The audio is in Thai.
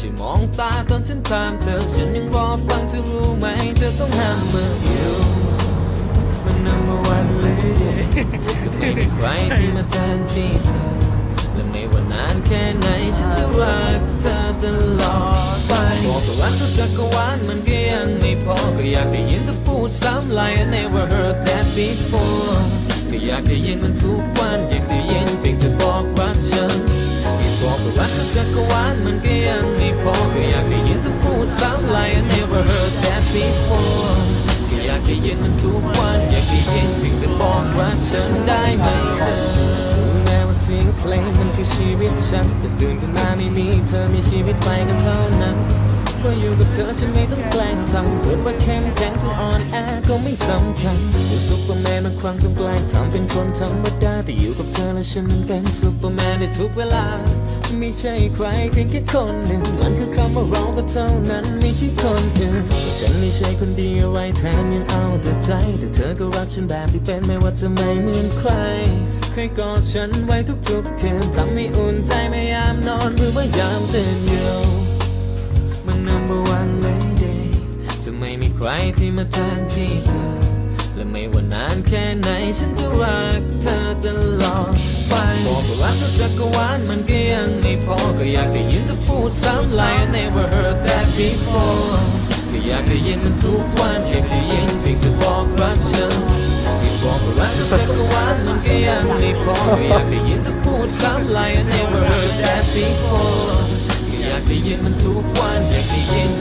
ช่วยมองตาตอนฉันถามเธอ ฉันยังรอฟังเธอรู้ไหม เธอต้องห้ามเมื่ออยู่มัน number one lady จะไม่มีใครที่มาแทนที่เธอ และไม่ว่านานแค่ไหน ฉันจะรักเธอตลอดไปบอกว่ารักทุกจักรวาลมันก็ยังไม่พอ ก็อยากได้ยินเธอพูดซ้ำ like I never heard that before ก็อยากได้ยินมันทุกวัน อยากได้ยินเพียงเธอบอก ได้ยินมันทุกวันอยากได้ยินเพียงเธอบอกรักฉันได้ไหมเธอถึงแม้ว่าเสียงเพลงมันคือชีวิตฉัน แต่ตื่นขึ้นมาไม่มีเธอมีชีวิตไปกันเท่านั้นเพราะอยู่กับเธอฉันไม่ต้องแกล้งทำเกิดว่าเข้มแข็งถึงอ่อนแอก็ไม่สำคัญเป็นซุปเปอร์แมนบางครั้งต้องแกล้งทำเป็นคนธรรมดาแต่อยู่กับเธอแล้วฉันนั้นเป็นซุปเปอร์แมนในทุกเวลา ไม่ใช่ใครเพียงแค่คนหนึ่ง มันคือคำว่าเราก็เท่านั้นไม่ใช่คนอื่นฉันไม่ใช่คนดีอะไรแถมยังเอาแต่ใจ แต่เธอก็รักฉันแบบที่เป็นไม่ว่าจะไม่เหมือนใครเคยกอดฉันไว้ทุกๆคืนทำให้อุ่นใจไม่ยามนอนหรือว่ายามตื่นอยู่มัน number one lady จะไม่มีใครที่มาแทนที่เธอานแค่ไหนฉันจะรักเธอตลอดไปบอกว่ารักทุกจักรวาลมันก็ยังไม่พอก็อยากได้ยินเธอพูดซ้ำ like I never heard that before ก็อยากได้ยินมันทุกวันอยากได้ยินเพียงเธอบอกรักฉันบอกว่ารักทุกจักรวาลมันก็ยังไม่พอก็อยากได้ยินเธอพูดซ้ำ like I never heard that before ก็อยากได้ยินมันทุกวันอยากได้ยิน